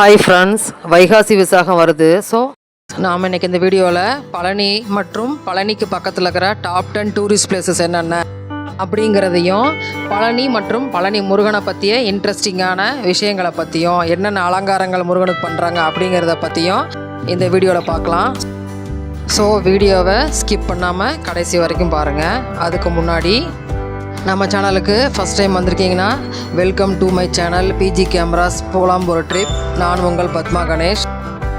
Hi friends Vaikasi Visakam வருது. So நாம் இன்றைக்கி இந்த வீடியோவில் பழனி மற்றும் பழனிக்கு பக்கத்தில் இருக்கிற டாப் டென் டூரிஸ்ட் பிளேசஸ் என்னென்ன அப்படிங்கிறதையும் பழனி மற்றும் பழனி முருகனை பற்றிய இன்ட்ரெஸ்டிங்கான விஷயங்களை பற்றியும் என்னென்ன அலங்காரங்கள் முருகனுக்கு பண்ணுறாங்க அப்படிங்கிறத பற்றியும் இந்த வீடியோவில் பார்க்கலாம். ஸோ வீடியோவை ஸ்கிப் பண்ணாமல் கடைசி வரைக்கும் பாருங்கள் அதுக்கு முன்னாடி நம்ம சேனலுக்கு first time வந்திருக்கீங்கன்னா welcome to my channel PG cameras போலாம் ஒரு ட்ரிப் நான் உங்கள் பத்மா கணேஷ்.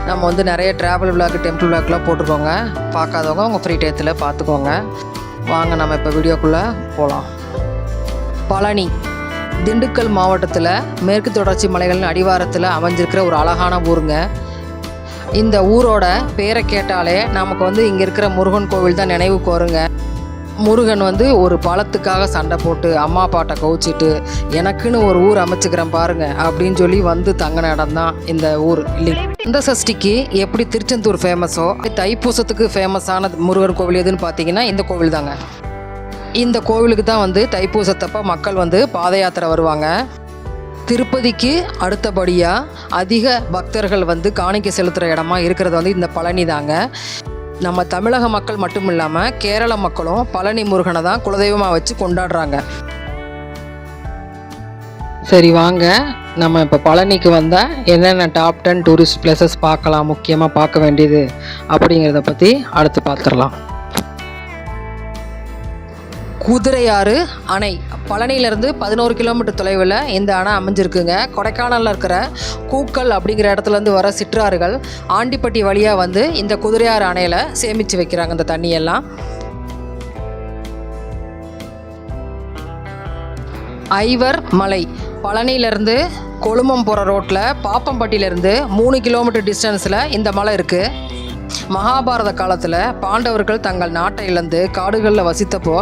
நம்ம வந்து நிறைய ட்ராவல் விளாக் டெம்பிள் விளாக்லாம் போட்டிருக்கோங்க. பார்க்காதவங்க உங்கள் ஃப்ரீ டயத்தில் பார்த்துக்கோங்க. வாங்க நம்ம இப்போ வீடியோக்குள்ளே போகலாம் பழனி திண்டுக்கல் மாவட்டத்தில் மேற்கு தொடர்ச்சி மலைகளின் அடிவாரத்தில் அமைஞ்சிருக்கிற ஒரு அழகான ஊருங்க. இந்த ஊரோட பேரை கேட்டாலே நமக்கு வந்து இங்கே இருக்கிற முருகன் கோவில் தான் நினைவுக்கு வருங்க முருகன் வந்து ஒரு பழத்துக்காக சண்டை போட்டு அம்மா அப்பாட்ட கவுச்சிட்டு எனக்குன்னு ஒரு ஊர் அமைச்சுக்கிறேன் பாருங்க அப்படின்னு சொல்லி வந்து தங்கின இடம் தான் இந்த ஊர். இல்லைங்க. இந்த சஷ்டிக்கு எப்படி திருச்செந்தூர் ஃபேமஸோ தைப்பூசத்துக்கு ஃபேமஸான முருகன் கோவில் எதுன்னு பார்த்தீங்கன்னா இந்த கோவில் தாங்க. இந்த கோவிலுக்கு தான் வந்து தைப்பூசத்தப்ப மக்கள் வந்து பாத யாத்திரை வருவாங்க. திருப்பதிக்கு அடுத்தபடியாக அதிக பக்தர்கள் வந்து காணிக்கை செலுத்துகிற இடமா இருக்கிறது வந்து இந்த பழனி தாங்க நம்ம தமிழக மக்கள் மட்டும் இல்லாமல் கேரள மக்களும் பழனி முருகனை தான் குலதெய்வமாக வச்சு கொண்டாடுறாங்க. சரி வாங்க. நம்ம இப்போ பழனிக்கு வந்தால் என்னென்ன டாப் டென் டூரிஸ்ட் பிளேசஸ் பார்க்கலாம் முக்கியமாக பார்க்க வேண்டியது அப்படிங்கிறத பற்றி அடுத்து பார்த்துடலாம். குதிரையாறு அணை. பழனியிலேருந்து பதினோரு கிலோமீட்டர் தொலைவில் இந்த அணை அமைஞ்சிருக்குங்க. கொடைக்கானலில் இருக்கிற கூக்கல் அப்படிங்கிற இடத்துலேருந்து வர சிற்றாறுகள் ஆண்டிப்பட்டி வழியாக வந்து இந்த குதிரையாறு அணையில் சேமித்து வைக்கிறாங்க இந்த தண்ணியெல்லாம். ஐவர் மலை. பழனியிலேருந்து கொழுமம் போகிற ரோட்டில் பாப்பம்பட்டியிலேருந்து மூணு கிலோமீட்டர் டிஸ்டன்ஸில் இந்த மலை இருக்குது மகாபாரத காலத்தில் பாண்டவர்கள் தங்கள் நாட்டை இழந்து காடுகளில் வசித்தப்போ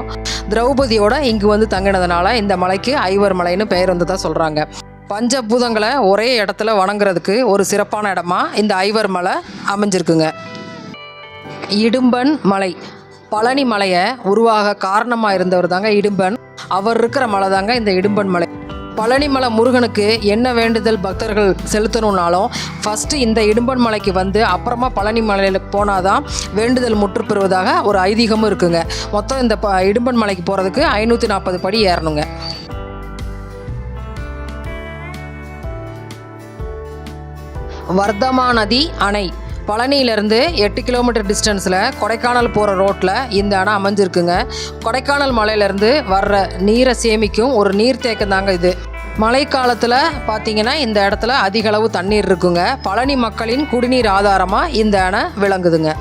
திரௌபதியோட இங்கு வந்து தங்கினதுனால இந்த மலைக்கு ஐவர் மலைன்னு பெயர் வந்ததா சொல்கிறாங்க பஞ்சபூதங்களை ஒரே இடத்துல வணங்குறதுக்கு ஒரு சிறப்பான இடமா இந்த ஐவர் மலை அமைஞ்சிருக்குங்க. இடும்பன் மலை பழனி மலையை உருவாக காரணமாக இருந்தவர் தாங்க இடும்பன். அவர் இருக்கிற மலை தாங்க இந்த இடும்பன் மலை. பழனிமலை முருகனுக்கு என்ன வேண்டுதல் பக்தர்கள் செலுத்தணும்னாலும் ஃபஸ்ட்டு இந்த இடும்பன் மலைக்கு வந்து அப்புறமா பழனி மலையில் போனாதான் வேண்டுதல் முற்று பெறுவதாக ஒரு ஐதீகமும் இருக்குங்க. மொத்தம் இந்த ப இடும்பன் மலைக்கு போகிறதுக்கு ஐநூற்றி நாற்பது படி ஏறணுங்க. வர்தமா நதி அணை. பழனியிலேருந்து எட்டு கிலோமீட்டர் டிஸ்டன்ஸில் கொடைக்கானல் போகிற ரோட்டில் இந்த அணை அமைஞ்சிருக்குங்க. கொடைக்கானல் மலையிலேருந்து வர்ற நீரை சேமிக்கும் ஒரு நீர்த்தேக்கம் தாங்க இது. மழைக்காலத்தில் பார்த்தீங்கன்னா இந்த இடத்துல அதிக அளவு தண்ணீர் இருக்குங்க. பழனி மக்களின் குடிநீர் ஆதாரமாக இந்த அணை விளங்குதுங்க.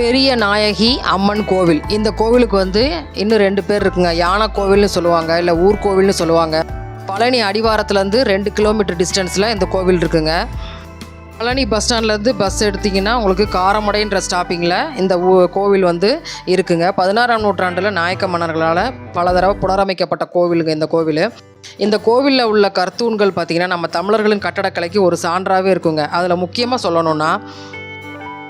பெரிய நாயகி அம்மன் கோவில். இந்த கோவிலுக்கு வந்து இன்னும் ரெண்டு பேர் இருக்குங்க. யானை கோவில்னு சொல்லுவாங்க இல்லை ஊர் கோவில்னு சொல்லுவாங்க. பழனி அடிவாரத்துலேருந்து ரெண்டு கிலோமீட்டர் டிஸ்டன்ஸில் இந்த கோவில் இருக்குங்க. பழனி பஸ் ஸ்டாண்ட்லேருந்து பஸ் எடுத்திங்கன்னா உங்களுக்கு காரமடைன்ற ஸ்டாப்பிங்கில் இந்த ஊ- கோவில் வந்து இருக்குங்க. பதினாறாம் நூற்றாண்டில் நாயக்க மன்னர்களால் பல தடவை புனரமைக்கப்பட்ட கோவிலுங்க இந்த கோவில். இந்த கோவிலில் உள்ள கர்த்தூன்கள் பார்த்திங்கன்னா நம்ம தமிழர்களின் கட்டடக்கலைக்கு ஒரு சான்றாகவே இருக்குங்க. அதில் முக்கியமாக சொல்லணும்னா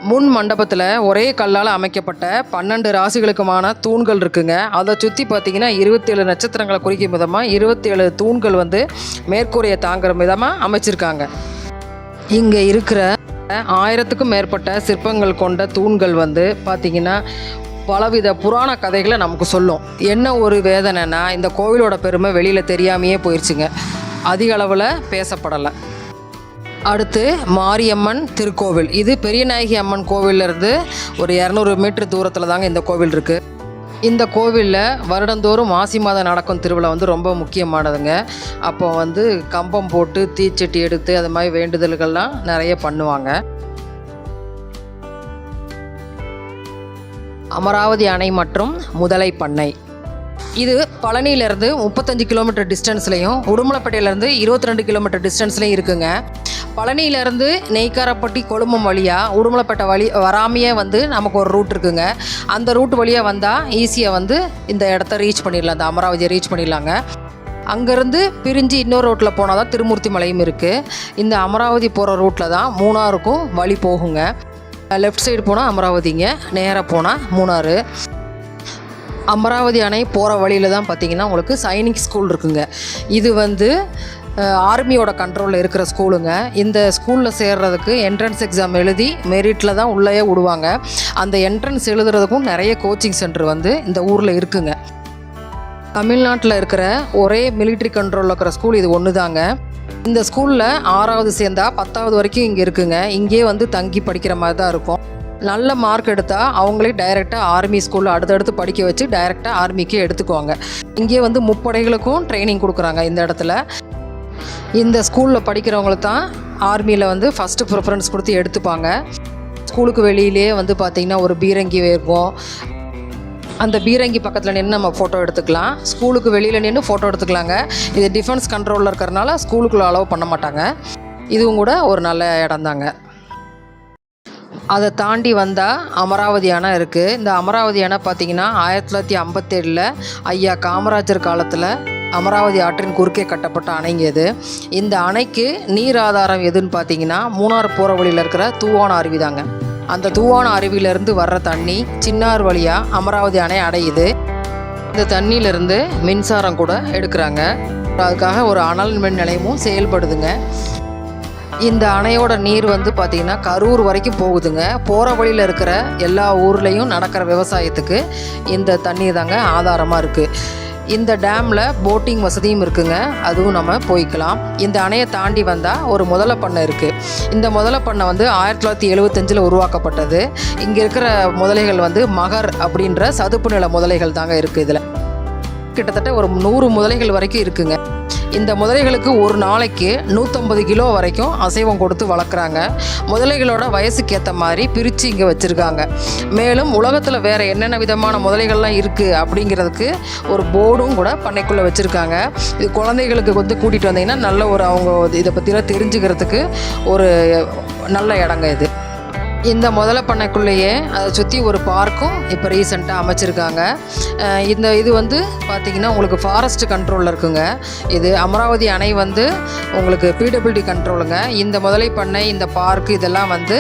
முன் மண்டபத்தில் ஒரே கல்லால் அமைக்கப்பட்ட பன்னெண்டு ராசிகளுக்குமான தூண்கள் இருக்குங்க. அதை சுற்றி பார்த்தீங்கன்னா இருபத்தேழு நட்சத்திரங்களை குறிக்கும் விதமாக இருபத்தேழு தூண்கள் வந்து மேற்கூரையை தாங்குற விதமாக அமைச்சிருக்காங்க. இங்கே இருக்கிற ஆயிரத்துக்கும் மேற்பட்ட சிற்பங்கள் கொண்ட தூண்கள் வந்து பார்த்திங்கன்னா பலவித புராண கதைகளை நமக்கு சொல்லும். என்ன ஒரு வேதனைனா இந்த கோவிலோட பெருமை வெளியில் தெரியாமையே போயிடுச்சுங்க அதிக அளவில் பேசப்படலை. அடுத்து மாரியம்மன் திருக்கோவில். இது பெரியநாயகி அம்மன் கோவிலிருந்து ஒரு இரநூறு மீட்டர் தூரத்தில் தாங்க இந்த கோவில் இருக்குது இந்த கோவிலில் வருடந்தோறும் மாசி மாதம் நடக்கும் திருவிழா வந்து ரொம்ப முக்கியமானதுங்க. அப்போ வந்து கம்பம் போட்டு தீச்சட்டி எடுத்து அது மாதிரி வேண்டுதல்கள்லாம் நிறைய பண்ணுவாங்க. அமராவதி அணை மற்றும் முதலை பண்ணை. இது பழனியிலேருந்து முப்பத்தஞ்சு கிலோமீட்டர் டிஸ்டன்ஸ்லையும் உடுமலைப்பேட்டையிலேருந்து இருபத்தி ரெண்டு கிலோமீட்டர் டிஸ்டன்ஸ்லையும் இருக்குங்க. பழனியிலேருந்து நெய்க்காரப்பட்டி கொழும்பம் வழியாக உடுமலைப்பேட்டை வழி வராமையே வந்து நமக்கு ஒரு ரூட் இருக்குங்க. அந்த ரூட் வழியாக வந்தால் ஈஸியாக வந்து இந்த இடத்த ரீச் பண்ணிடலாம். இந்த அமராவதியை ரீச் பண்ணிடலாங்க. அங்கேருந்து பிரிஞ்சு இன்னொரு ரோட்டில் போனால் தான் திருமூர்த்தி மலையும் இருக்குது இந்த அமராவதி போகிற ரூட்டில் தான் மூணாருக்கும் வழி போகுங்க. லெஃப்ட் சைடு போனால் அமராவதிங்க நேராக போனால் மூணாறு. அமராவதி அணை போகிற வழியில் தான் பார்த்தீங்கன்னா உங்களுக்கு சைனிக் ஸ்கூல் இருக்குங்க. இது வந்து ஆர்மியோட கண்ட்ரோலில் இருக்கிற ஸ்கூலுங்க இந்த ஸ்கூலில் சேர்றதுக்கு என்ட்ரன்ஸ் எக்ஸாம் எழுதி மெரிட்டில் தான் உள்ளேயே விடுவாங்க. அந்த என்ட்ரன்ஸ் எழுதுறதுக்கும் நிறைய கோச்சிங் சென்டர் வந்து இந்த ஊரில் இருக்குங்க. தமிழ்நாட்டில் இருக்கிற ஒரே மிலிட்ரி கண்ட்ரோலில் இருக்கிற ஸ்கூல் இது ஒன்று தாங்க இந்த ஸ்கூலில் ஆறாவது சேர்ந்தா பத்தாவது வரைக்கும் இங்கே இருக்குங்க. இங்கேயே வந்து தங்கி படிக்கிற மாதிரி தான் இருக்கும். நல்ல மார்க் எடுத்தால் அவங்களே டைரெக்டாக ஆர்மி ஸ்கூலில் அடுத்தடுத்து படிக்க வச்சு டைரெக்டாக ஆர்மிக்கே எடுத்துக்குவாங்க. இங்கே வந்து முப்படைகளுக்கும் ட்ரைனிங் கொடுக்குறாங்க இந்த இடத்துல. இந்த ஸ்கூலில் படிக்கிறவங்களுக்கு தான் ஆர்மியில் வந்து ஃபஸ்ட்டு ப்ரிஃபரன்ஸ் கொடுத்து எடுத்துப்பாங்க. ஸ்கூலுக்கு வெளியிலே வந்து பார்த்திங்கன்னா ஒரு பீரங்கி இருக்கும் அந்த பீரங்கி பக்கத்தில் நின்று நம்ம ஃபோட்டோ எடுத்துக்கலாம். ஸ்கூலுக்கு வெளியில் நின்று ஃபோட்டோ எடுத்துக்கலாங்க. இது டிஃபென்ஸ் கண்ட்ரோலில் இருக்கிறனால ஸ்கூலுக்குள்ளே அலோவ் பண்ண மாட்டாங்க. இதுவும் கூட ஒரு நல்ல இடம்தாங்க அதை தாண்டி வந்தால் அமராவதி அணை இருக்குது இந்த அமராவதி அணை பார்த்திங்கன்னா ஆயிரத்தி தொள்ளாயிரத்தி ஐம்பத்தேழில் ஐயா காமராஜர் காலத்தில் அமராவதி ஆற்றின் குறுக்கே கட்டப்பட்ட அணைங்க இது. இந்த அணைக்கு நீர் ஆதாரம் எதுன்னு பார்த்தீங்கன்னா மூணார் போகிற வழியில் இருக்கிற தூவான அருவி தாங்க அந்த தூவான அருவியிலேருந்து வர்ற தண்ணி சின்னார் வழியாக அமராவதி அணை அடையுது. இந்த தண்ணியிலேருந்து மின்சாரம் கூட எடுக்கிறாங்க. அதுக்காக ஒரு அனல் மின் நிலையமும் செயல்படுதுங்க. இந்த அணையோட நீர் வந்து பார்த்திங்கன்னா கரூர் வரைக்கும் போகுதுங்க. போகிற வழியில் இருக்கிற எல்லா ஊர்லேயும் நடக்கிற விவசாயத்துக்கு இந்த தண்ணி தாங்க ஆதாரமாக இருக்குது இந்த டேமில் போட்டிங் வசதியும் இருக்குங்க. அதுவும் நம்ம போய்க்கலாம். இந்த அணையை தாண்டி வந்தால் ஒரு முதல பண்ணை இருக்குது இந்த முதல பண்ணை வந்து ஆயிரத்தி தொள்ளாயிரத்தி எழுபத்தஞ்சில் உருவாக்கப்பட்டது. இங்கே இருக்கிற முதலைகள் வந்து மகர் அப்படின்ற சதுப்பு நில முதலைகள் தாங்க இருக்குது இதில். கிட்டத்தட்ட ஒரு நூறு முதலைகள் வரைக்கும் இருக்குங்க. இந்த முதலைகளுக்கு ஒரு நாளைக்கு நூற்றம்பது கிலோ வரைக்கும் அசைவம் கொடுத்து வளர்க்குறாங்க. முதலைகளோட வயசுக்கு ஏற்ற மாதிரி பிரித்து இங்கே வச்சுருக்காங்க. மேலும் உலகத்தில் வேறு என்னென்ன விதமான முதலைகள்லாம் இருக்குது அப்படிங்கிறதுக்கு ஒரு போர்டும் கூட பண்ணைக்குள்ளே வச்சுருக்காங்க. இது குழந்தைகளுக்கு வந்து கூட்டிகிட்டு வந்தீங்கன்னா நல்ல ஒரு அவங்க இதை பற்றிலாம் தெரிஞ்சுக்கிறதுக்கு ஒரு நல்ல இடங்க இது. இந்த முதல பண்ணைக்குள்ளேயே அதை சுற்றி ஒரு பார்க்கும் இப்போ ரீசெண்டாக அமைச்சிருக்காங்க. இந்த இது வந்து பார்த்திங்கன்னா உங்களுக்கு ஃபாரஸ்ட் கண்ட்ரோலில் இருக்குங்க. இது அமராவதி அணை வந்து உங்களுக்கு பிடபிள்யூடி கண்ட்ரோலுங்க இந்த முதலை பண்ணை இந்த பார்க் இதெல்லாம் வந்து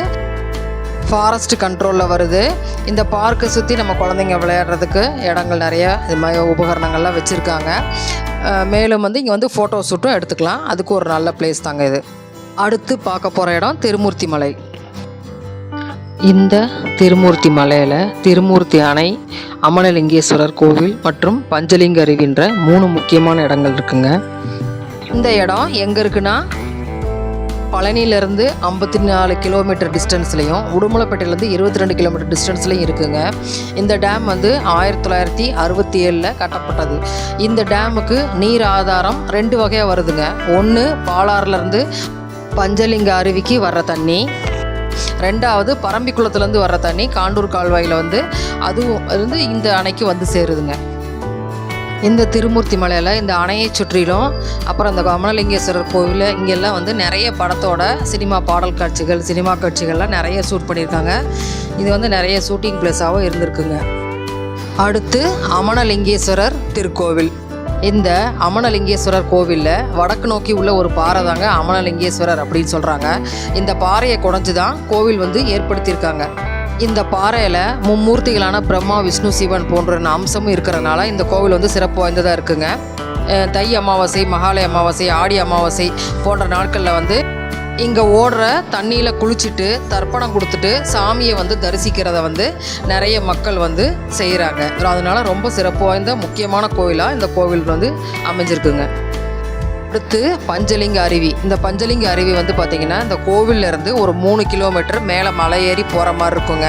ஃபாரஸ்ட் கண்ட்ரோலில் வருது. இந்த பார்க்கை சுற்றி நம்ம குழந்தைங்க விளையாடுறதுக்கு இடங்கள் நிறைய இது மாதிரி உபகரணங்கள்லாம் வச்சுருக்காங்க. மேலும் வந்து இங்கே வந்து ஃபோட்டோ ஷூட்டும் எடுத்துக்கலாம். அதுக்கு ஒரு நல்ல பிளேஸ் தாங்க இது. அடுத்து பார்க்க போகிற இடம் திருமூர்த்தி மலை இந்த திருமூர்த்தி மலையில் திருமூர்த்தி அணை அமனலிங்கேஸ்வரர் கோவில் மற்றும் பஞ்சலிங்க அருவின்ற மூணு முக்கியமான இடங்கள் இருக்குங்க. இந்த இடம் எங்கே இருக்குன்னா பழனியிலேருந்து ஐம்பத்தி நாலு கிலோமீட்டர் டிஸ்டன்ஸ்லையும் உடுமலைப்பேட்டையிலேருந்து இருபத்தி ரெண்டு கிலோமீட்டர் டிஸ்டன்ஸ்லையும் இருக்குங்க. இந்த டேம் வந்து ஆயிரத்தி தொள்ளாயிரத்தி அறுபத்தி ஏழில் கட்டப்பட்டது. இந்த டேமுக்கு நீர் ஆதாரம் ரெண்டு வகையாக வருதுங்க. ஒன்று பாலாறுலேருந்து பஞ்சலிங்க அருவிக்கு வர்ற தண்ணி ரெண்டாவது பரம்பிக்குளத்துலேருந்து வர்ற தண்ணி காண்டூர் கால்வாயில் வந்து அதுவும் வந்து இந்த அணைக்கு வந்து சேருதுங்க. இந்த திருமூர்த்தி மலையில் இந்த அணையை சுற்றிலும் அப்புறம் இந்த கமலலிங்கேஸ்வரர் கோவில் இங்கெல்லாம் வந்து நிறைய படத்தோட சினிமா பாடல் காட்சிகள் சினிமா காட்சிகள்லாம் நிறைய ஷூட் பண்ணியிருக்காங்க. இது வந்து நிறைய ஷூட்டிங் பிளேஸாகவும் இருந்திருக்குங்க. அடுத்து அமனலிங்கேஸ்வரர் திருக்கோவில். இந்த அமனலிங்கேஸ்வரர் கோவிலில் வடக்கு நோக்கி உள்ள ஒரு பாறை தாங்க அமனலிங்கேஸ்வரர் அப்படின்னு சொல்கிறாங்க இந்த பாறையை குடஞ்சி தான் கோவில் வந்து ஏற்படுத்தியிருக்காங்க. இந்த பாறையில் மும்மூர்த்திகளான பிரம்மா விஷ்ணு சிவன் போன்ற அம்சமும் இருக்கிறனால இந்த கோவில் வந்து சிறப்பு வாய்ந்ததாக இருக்குங்க. தை அமாவாசை மகாலய அமாவாசை ஆடி அமாவாசை போன்ற நாட்களில் வந்து இங்கே ஓடுற தண்ணியில் குளிச்சுட்டு தர்ப்பணம் கொடுத்துட்டு சாமியை வந்து தரிசிக்கிறத வந்து நிறைய மக்கள் வந்து செய்கிறாங்க அதனால் ரொம்ப சிறப்பு வாய்ந்த முக்கியமான கோவிலாக இந்த கோவில் வந்து அமைஞ்சிருக்குங்க. அடுத்து பஞ்சலிங்க அருவி. இந்த பஞ்சலிங்க அருவி வந்து பார்த்திங்கன்னா இந்த கோவில்ல இருந்து ஒரு மூணு கிலோமீட்டர் மேலே மலை ஏறி போகிற மாதிரி இருக்குங்க.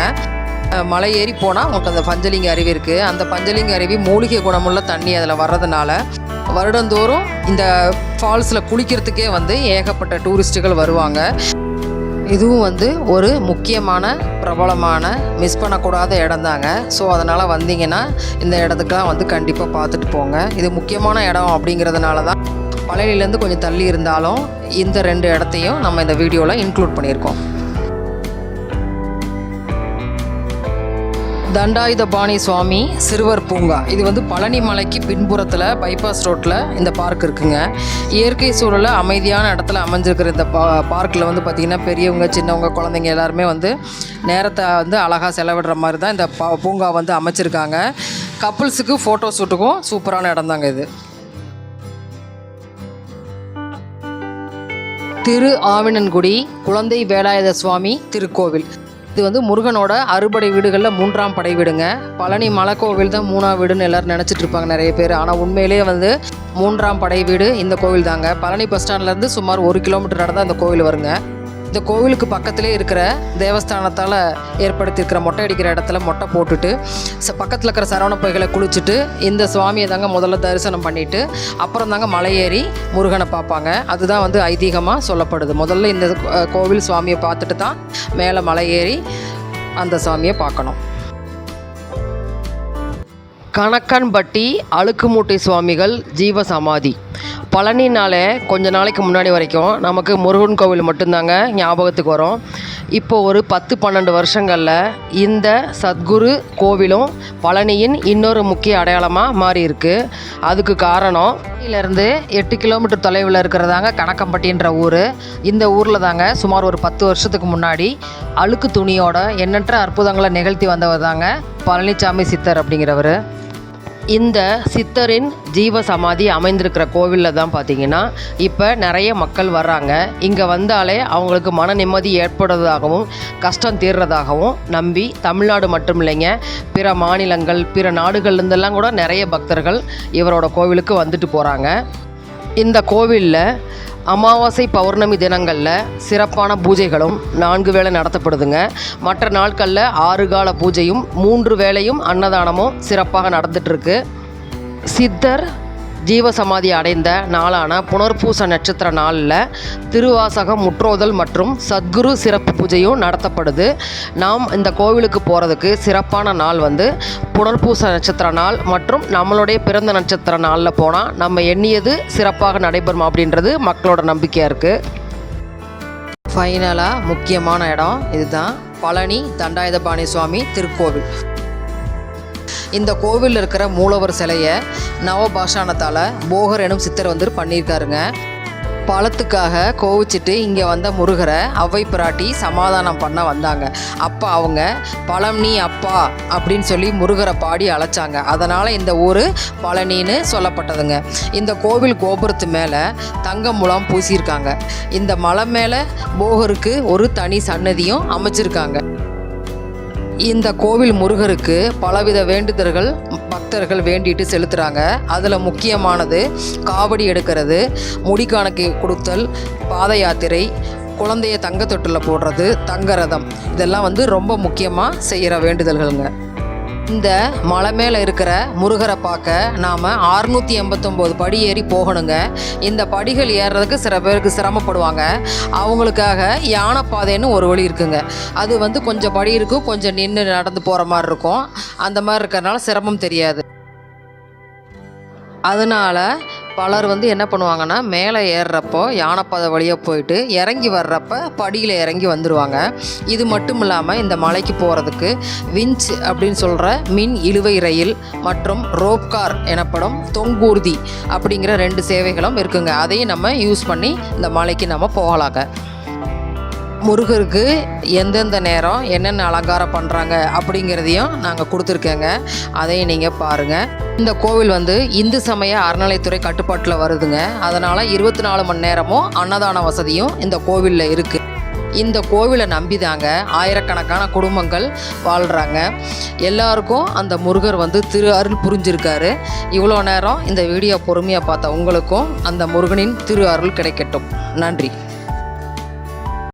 மலை ஏறி போனால் உங்களுக்கு அந்த பஞ்சலிங்க அருவி இருக்குது அந்த பஞ்சலிங்க அருவி மூலிகை குணமுள்ள தண்ணி அதில் வர்றதுனால வருடந்தோறும் இந்த ஃபால்ஸில் குளிக்கிறதுக்கே வந்து ஏகப்பட்ட டூரிஸ்ட்டுகள் வருவாங்க. இதுவும் வந்து ஒரு முக்கியமான பிரபலமான மிஸ் பண்ணக்கூடாத இடம் தாங்க. ஸோ அதனால் வந்தீங்கன்னா இந்த இடத்துக்குலாம் வந்து கண்டிப்பாக பார்த்துட்டு போங்க. இது முக்கியமான இடம் அப்படிங்கிறதுனால தான் பழனிலேருந்து கொஞ்சம் தள்ளி இருந்தாலும் இந்த ரெண்டு இடத்தையும் நம்ம இந்த வீடியோவில் இன்க்ளூட் பண்ணியிருக்கோம். தண்டாயுதபாணி சுவாமி சிறுவர் பூங்கா. இது வந்து பழனி மலைக்கு பின்புறத்தில் பைபாஸ் ரோட்டில் இந்த பார்க் இருக்குங்க. இயற்கை சூழலில் அமைதியான இடத்துல அமைஞ்சிருக்கிற இந்த பா பார்க்கில் வந்து பார்த்திங்கன்னா பெரியவங்க சின்னவங்க குழந்தைங்க எல்லாருமே வந்து நேரத்தை வந்து அழகாக செலவிடுற மாதிரி தான் இந்த பா பூங்கா வந்து அமைச்சிருக்காங்க. கப்புள்ஸுக்கு ஃபோட்டோ ஷூட்டுக்கும் சூப்பரான இடம் தாங்க இது. திரு ஆவினன்குடி குழந்தை வேலாயுத சுவாமி திருக்கோவில். இது வந்து முருகனோட அறுபடை வீடுகளில் மூன்றாம் படை வீடுங்க. பழனி மலைக்கோவில் தான் மூணாம் வீடுன்னு எல்லாரும் நினச்சிட்டு இருப்பாங்க நிறைய பேர். ஆனால் உண்மையிலேயே வந்து மூன்றாம் படை வீடு இந்த கோவில் தாங்க பழனி பஸ் ஸ்டாண்ட்லேருந்து சுமார் ஒரு கிலோமீட்டர் நடந்தால் அந்த கோவில் வருங்க. இந்த கோவிலுக்கு பக்கத்திலே இருக்கிற தேவஸ்தானத்தால் ஏற்படுத்தியிருக்கிற மொட்டை அடிக்கிற இடத்துல மொட்டை போட்டுட்டு ச பக்கத்தில் இருக்கிற சரவண பொய்களை குளிச்சுட்டு இந்த சுவாமியை தாங்க முதல்ல தரிசனம் பண்ணிட்டு அப்புறம் தாங்க மலை ஏறி முருகனை பார்ப்பாங்க. அதுதான் வந்து ஐதீகமாக சொல்லப்படுது. முதல்ல இந்த கோவில் சுவாமியை பார்த்துட்டு தான் மேலே மலை ஏறி அந்த சாமியை பார்க்கணும். கணக்கன்பட்டி அழுக்குமூட்டை சுவாமிகள் ஜீவ சமாதி பழனினாலே கொஞ்ச நாளைக்கு முன்னாடி வரைக்கும் நமக்கு முருகன் கோவில் மட்டும்தாங்க ஞாபகத்துக்கு வரும். இப்போ ஒரு பத்து பன்னெண்டு வருஷங்களில் இந்த சத்குரு கோவிலும் பழனியின் இன்னொரு முக்கிய அடையாளமாக மாறி இருக்கு அதுக்கு காரணம் இருந்து எட்டு கிலோமீட்டர் தொலைவில் இருக்கிறதாங்க கணக்கம்பட்டின்ற ஊர். இந்த ஊரில் தாங்க சுமார் ஒரு பத்து வருஷத்துக்கு முன்னாடி அழுக்கு துணியோட எண்ணற்ற அற்புதங்களை நிகழ்த்தி வந்தவர் தாங்க பழனிசாமி சித்தர் அப்படிங்கிறவர். இந்த சித்தரின் ஜீவ சமாதி அமைந்திருக்கிற கோவிலில் தான் பார்த்தீங்கன்னா இப்போ நிறைய மக்கள் வர்றாங்க. இங்கே வந்தாலே அவங்களுக்கு மன நிம்மதி ஏற்படுறதாகவும் கஷ்டம் தீர்றதாகவும் நம்பி தமிழ்நாடு மட்டும் இல்லைங்க பிற மாநிலங்கள் பிற நாடுகள்லேருந்தெல்லாம் கூட நிறைய பக்தர்கள் இவரோட கோவிலுக்கு வந்துட்டு போகிறாங்க இந்த கோவிலில் அமாவாசை பௌர்ணமி தினங்களில் சிறப்பான பூஜைகளும் நான்கு வேளை நடத்தப்படுதுங்க. மற்ற நாட்களில் ஆறு கால பூஜையும் மூன்று வேளையும் அன்னதானமும் சிறப்பாக நடந்துட்டுருக்கு சித்தர் ஜீவசமாதி அடைந்த நாளான புனர்பூச நட்சத்திர நாளில் திருவாசகம் முற்றோதல் மற்றும் சத்குரு சிறப்பு பூஜையும் நடத்தப்படுது. நாம் இந்த கோவிலுக்கு போகிறதுக்கு சிறப்பான நாள் வந்து புனர்பூச நட்சத்திர நாள் மற்றும் நம்மளுடைய பிறந்த நட்சத்திர நாளில் போனால் நம்ம எண்ணியது சிறப்பாக நடைபெறும் அப்படின்றது மக்களோட நம்பிக்கையாக இருக்குது ஃபைனலாக முக்கியமான இடம் இதுதான். பழனி தண்டாயுதபாணி சுவாமி திருக்கோவில். இந்த கோவிலில் இருக்கிற மூலவர் சிலையை நவபாஷானத்தால் போகர் எனும் சித்தர் வந்து பண்ணியிருக்காருங்க. பழத்துக்காக கோவிச்சிட்டு இங்கே வந்த முருகரை அவ்வை பிராட்டி சமாதானம் பண்ண வந்தாங்க. அப்போ அவங்க பழனி அப்பா அப்படின்னு சொல்லி முருகரை பாடி அழைச்சாங்க. அதனால் இந்த ஊர் பழனின்னு சொல்லப்பட்டதுங்க. இந்த கோவில் கோபுரத்து மேலே தங்க முலாம் பூசியிருக்காங்க. இந்த மலை மேலே போகருக்கு ஒரு தனி சன்னதியும் அமைச்சிருக்காங்க. இந்த கோவில் முருகருக்கு பலவித வேண்டுதல்கள் பக்தர்கள் வேண்டிட்டு செலுத்துகிறாங்க அதில் முக்கியமானது காவடி எடுக்கிறது முடிக்காணக்கு கொடுத்தல் பாத யாத்திரை குழந்தைய தங்க தொட்டில் போடுறது தங்க ரதம். இதெல்லாம் வந்து ரொம்ப முக்கியமாக செய்கிற வேண்டுதல்களுங்க. இந்த மலை மேலே இருக்கிற முருகரை பார்க்க நாம் அறுநூற்றி எண்பத்தொம்போது படி ஏறி போகணுங்க. இந்த படிகள் ஏறுறதுக்கு சில பேருக்கு சிரமப்படுவாங்க. அவங்களுக்காக யானை பாதைன்னு ஒரு வழி இருக்குங்க. அது வந்து கொஞ்சம் படி இருக்கும் கொஞ்சம் நின்று நடந்து போகிற மாதிரி இருக்கும். அந்த மாதிரி இருக்கிறனால சிரமம் தெரியாது. அதனால் பலர் வந்து என்ன பண்ணுவாங்கன்னா மேலே ஏறுறப்போ யானைப்பாதை வழியாக போயிட்டு இறங்கி வர்றப்ப படியில் இறங்கி வந்துடுவாங்க இது மட்டும் இல்லாமல் இந்த மலைக்கு போகிறதுக்கு விஞ்ச் அப்படின்னு சொல்கிற மின் இழுவை ரயில் மற்றும் ரோப்கார் எனப்படும் தொங்கூர்தி அப்படிங்கிற ரெண்டு சேவைகளும் இருக்குங்க. அதையும் நம்ம யூஸ் பண்ணி இந்த மலைக்கு நம்ம போகலாங்க. முருகருக்கு எந்தெந்த நேரம் என்னென்ன அலங்காரம் பண்ணுறாங்க அப்படிங்கிறதையும் நாங்கள் கொடுத்துருக்கேங்க. அதையும் நீங்கள் பாருங்கள் இந்த கோவில் வந்து இந்து சமய அறநிலைத்துறை கட்டுப்பாட்டில் வருதுங்க. அதனால் இருபத்தி நாலு மணி நேரமும் அன்னதான வசதியும் இந்த கோவிலில் இருக்குது இந்த கோவிலை நம்பி தாங்க ஆயிரக்கணக்கான குடும்பங்கள் வாழ்கிறாங்க எல்லாருக்கும் அந்த முருகர் வந்து திரு அருள் புரிஞ்சிருக்காரு. இவ்வளோ நேரம் இந்த வீடியோ பொறுமையாக பார்த்த உங்களுக்கும் அந்த முருகனின் திரு அருள் கிடைக்கட்டும். நன்றி.